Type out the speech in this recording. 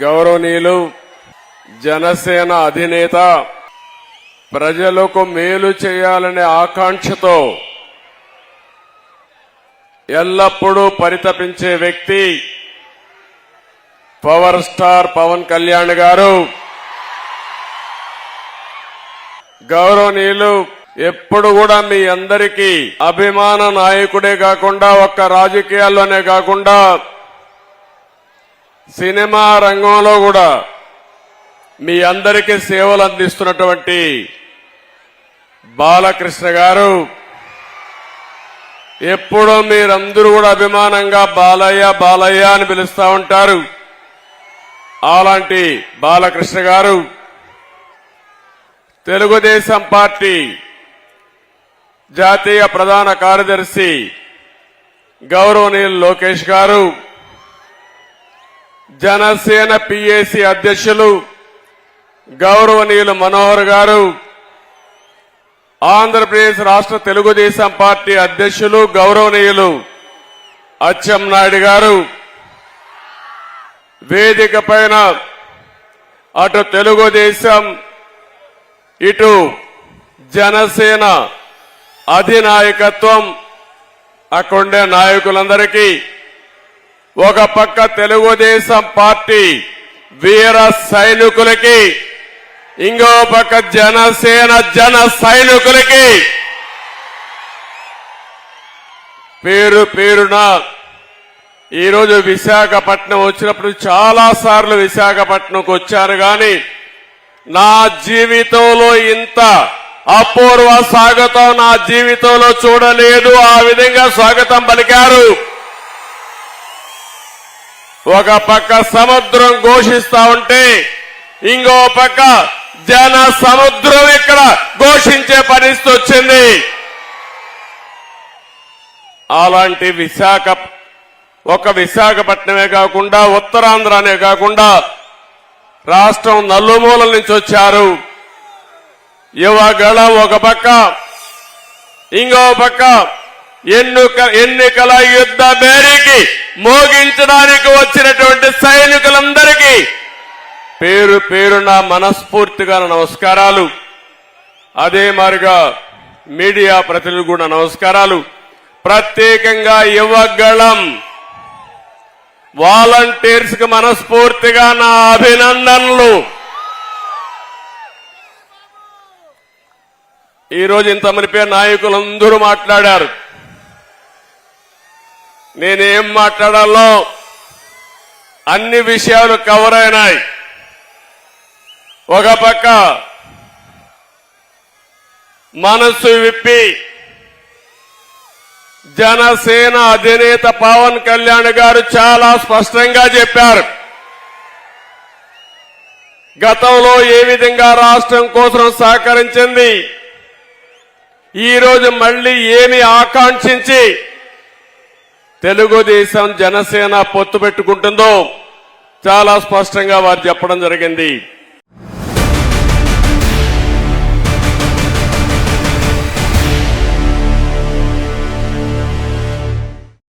గౌరవనీయులు జనసేన అధినేత ప్రజలకు మేలు చేయాలనే ఆకాంక్షతో ఎల్లప్పుడూ పరితపించే వ్యక్తి పవర్ స్టార్ పవన్ కళ్యాణ్ గారు. గౌరవనీయులు ఎప్పుడు కూడా మీ అందరికీ అభిమాన నాయకుడే కాకుండా ఒక్క రాజకీయాల్లోనే కాకుండా సినిమా రంగంలో కూడా మీ అందరికీ సేవలు అందిస్తున్నటువంటి బాలకృష్ణ గారు ఎప్పుడూ మీరందరూ కూడా అభిమానంగా బాలయ్య బాలయ్య అని పిలుస్తా ఉంటారు. అలాంటి బాలకృష్ణ గారు తెలుగుదేశం పార్టీ జాతీయ ప్రధాన కార్యదర్శి గౌరవనీయులు లోకేష్ గారు జనసేన పిఏసి అధ్యక్షులు గౌరవనీయులు మనోహర్ గారు ఆంధ్రప్రదేశ్ రాష్ట్ర తెలుగుదేశం పార్టీ అధ్యక్షులు గౌరవనీయులు అచ్చెంనాయుడు గారు. వేదిక పైన అటు తెలుగుదేశం ఇటు జనసేన అధినాయకత్వం అక్కడుండే నాయకులందరికీ ఒక పక్క తెలుగుదేశం పార్టీ వీర సైనికులకి ఇంకో పక్క జనసేన జన సైనికులకి. పేరు పేరున ఈరోజు విశాఖపట్నం వచ్చినప్పుడు చాలా సార్లు విశాఖపట్నంకు వచ్చారు గాని నా జీవితంలో ఇంత అపూర్వ స్వాగతం నా జీవితంలో చూడలేదు. ఆ విధంగా స్వాగతం పలికారు. ఒక పక్క సముద్రం ఘోషిస్తా ఉంటే ఇంకో పక్క జన సముద్రం ఇక్కడ ఘోషించే పరిస్థితి వచ్చింది. అలాంటి విశాఖ ఒక విశాఖపట్నమే కాకుండా ఉత్తరాంధ్రనే కాకుండా రాష్ట్రం నల్లుమూలల నుంచి వచ్చారు. యువగళం ఒక పక్క ఇంకో పక్క ఎన్నిక ఎన్నికల యుద్ధ మేరీకి మోగించడానికి వచ్చినటువంటి సైనికులందరికీ పేరు పేరున మనస్ఫూర్తిగా నమస్కారాలు. అదే మారిగా మీడియా ప్రతినిధులు కూడా నమస్కారాలు. ప్రత్యేకంగా యువగళం వాలంటీర్స్కి మనస్ఫూర్తిగా నా అభినందనలు. ఈరోజు ఇంత మనిపే నాయకులందరూ మాట్లాడారు. నేనేం మాట్లాడాలో అన్ని విషయాలు కవర్ అయినాయి. ఒక పక్క మనసు విప్పి జనసేన అధినేత పవన్ కళ్యాణ్ గారు చాలా స్పష్టంగా చెప్పారు. గతంలో ఏ విధంగా రాష్ట్రం కోసం సహకరించింది? ఈరోజు మళ్ళీ ఏమి ఆకాంక్షించి తెలుగుదేశం జనసేన పొత్తు పెట్టుకుంటుందో చాలా స్పష్టంగా వారు చెప్పడం జరిగింది.